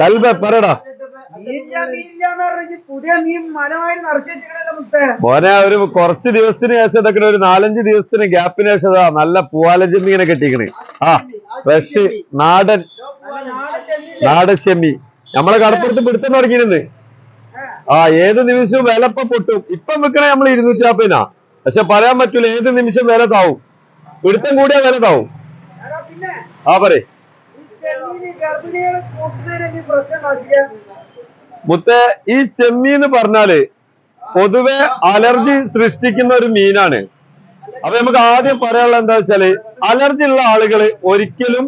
Kalba പറടാ. മോനെ ഒരു കുറച്ച് ദിവസത്തിന് ശേഷം ഇതൊക്കെ ഒരു നാലഞ്ച് ദിവസത്തിന് ഗ്യാപ്പിന് ശേഷം നല്ല പൂവാല ചെമ്മീനെ കെട്ടിക്കണ്. ആ ഫ്രഷ് നാടൻ നാടൻ ചെമ്മി നമ്മളെ കടപ്പുറത്ത് പിടുത്തം തുടങ്ങിയിരുന്നു ആ ഏത് നിമിഷവും വിലപ്പ പൊട്ടും. ഇപ്പം വെക്കണേ നമ്മൾ ഇരുന്നൂറ്റി നാപ്പതിനാ പക്ഷെ പറയാൻ പറ്റൂല ഏത് നിമിഷം വില താവും. പിടുത്തം കൂടിയാ വില താവും. ആ പറയ്. മുത്ത ഈ ചെമ്മീന്ന് പറഞ്ഞാൽ പൊതുവെ അലർജി സൃഷ്ടിക്കുന്ന ഒരു മീനാണ്. അപ്പൊ നമുക്ക് ആദ്യം പറയാനുള്ള എന്താ വെച്ചാൽ അലർജി ഉള്ള ആളുകൾ ഒരിക്കലും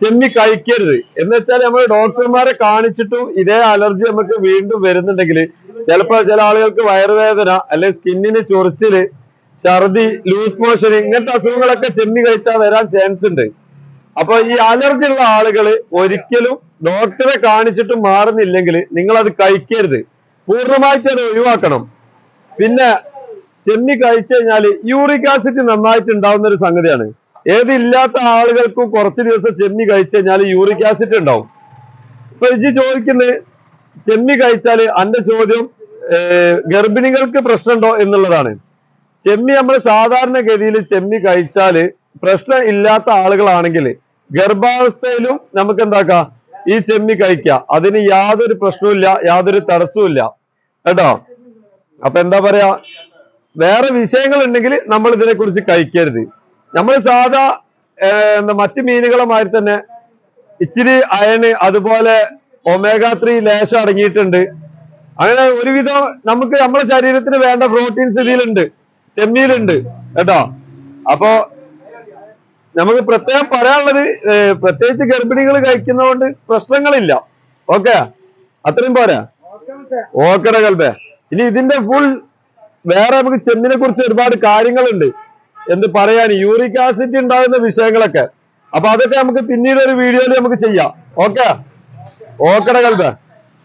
ചെമ്മി കഴിക്കരുത്. എന്ന് വെച്ചാൽ നമ്മൾ ഡോക്ടർമാരെ കാണിച്ചിട്ടും ഇതേ അലർജി നമുക്ക് വീണ്ടും വരുന്നുണ്ടെങ്കിൽ ചിലപ്പോൾ ചില ആളുകൾക്ക് വയറുവേദന അല്ലെങ്കിൽ സ്കിന്നിന് ചൊറിച്ചിൽ ഛർദി ലൂസ് മോഷൻ ഇങ്ങനത്തെ അസുഖങ്ങളൊക്കെ ചെമ്മി കഴിച്ചാൽ വരാൻ ചാൻസ് ഉണ്ട്. അപ്പൊ ഈ അലർജി ഉള്ള ആളുകൾ ഒരിക്കലും ഡോക്ടറെ കാണിച്ചിട്ട് മാറുന്നില്ലെങ്കിൽ നിങ്ങൾ അത് കഴിക്കരുത്. പൂർണമായിട്ട് അത് ഒഴിവാക്കണം. പിന്നെ ചെമ്മി കഴിച്ചു കഴിഞ്ഞാൽ യൂറിക് ആസിഡ് നന്നായിട്ട് ഉണ്ടാവുന്ന ഒരു സംഗതിയാണ്. ഏതില്ലാത്ത ആളുകൾക്കും കുറച്ച് ദിവസം ചെമ്മി കഴിച്ചു കഴിഞ്ഞാൽ യൂറിക് ആസിഡ് ഉണ്ടാവും. ഇപ്പൊ ഇജ്ജ് ചോദിക്കുന്നത് ചെമ്മി കഴിച്ചാൽ അന്റെ ചോദ്യം ഗർഭിണികൾക്ക് പ്രശ്നമുണ്ടോ എന്നുള്ളതാണ്. ചെമ്മി നമ്മൾ സാധാരണഗതിയിൽ ചെമ്മി കഴിച്ചാൽ പ്രശ്നം ഇല്ലാത്ത ആളുകളാണെങ്കിൽ ഗർഭാവസ്ഥയിലും നമുക്ക് എന്താക്കാം? ഈ ചെമ്മി കഴിക്കാം. അതിന് യാതൊരു പ്രശ്നവുമില്ല യാതൊരു തടസ്സവും ഇല്ല കേട്ടോ? അപ്പൊ എന്താ പറയാ? വേറെ വിഷയങ്ങൾ ഉണ്ടെങ്കിൽ നമ്മൾ ഇതിനെ കുറിച്ച് കഴിക്കരുത്. നമ്മൾ സാധാ എന്താ മറ്റു മീനുകളെ മാതിരി തന്നെ ഇച്ചിരി അയണ് അതുപോലെ ഒമേഗ ത്രീ ലേശം അടങ്ങിയിട്ടുണ്ട്. അങ്ങനെ ഒരുവിധം നമുക്ക് നമ്മുടെ ശരീരത്തിന് വേണ്ട പ്രോട്ടീൻസ് ഇതിലുണ്ട്. ചെമ്മീലുണ്ട്. കേട്ടോ? അപ്പോ നമുക്ക് പ്രത്യേകം പറയാനുള്ളത് പ്രത്യേകിച്ച് ഗർഭിണികൾ കഴിക്കുന്നതുകൊണ്ട് പ്രശ്നങ്ങളില്ല. ഓക്കെ? അത്രയും പോരാ? ഓക്കെ കൽബേ. ഇനി ഇതിന്റെ ഫുൾ വേറെ നമുക്ക് ചെമ്മിനെ കുറിച്ച് ഒരുപാട് കാര്യങ്ങളുണ്ട്. എന്ത് പറയാൻ? യൂറിക് ആസിഡ് ഉണ്ടാകുന്ന വിഷയങ്ങളൊക്കെ. അപ്പൊ അതൊക്കെ നമുക്ക് പിന്നീട് ഒരു വീഡിയോയിൽ നമുക്ക് ചെയ്യാം. ഓക്കെ? ഓക്കട കൽബേ.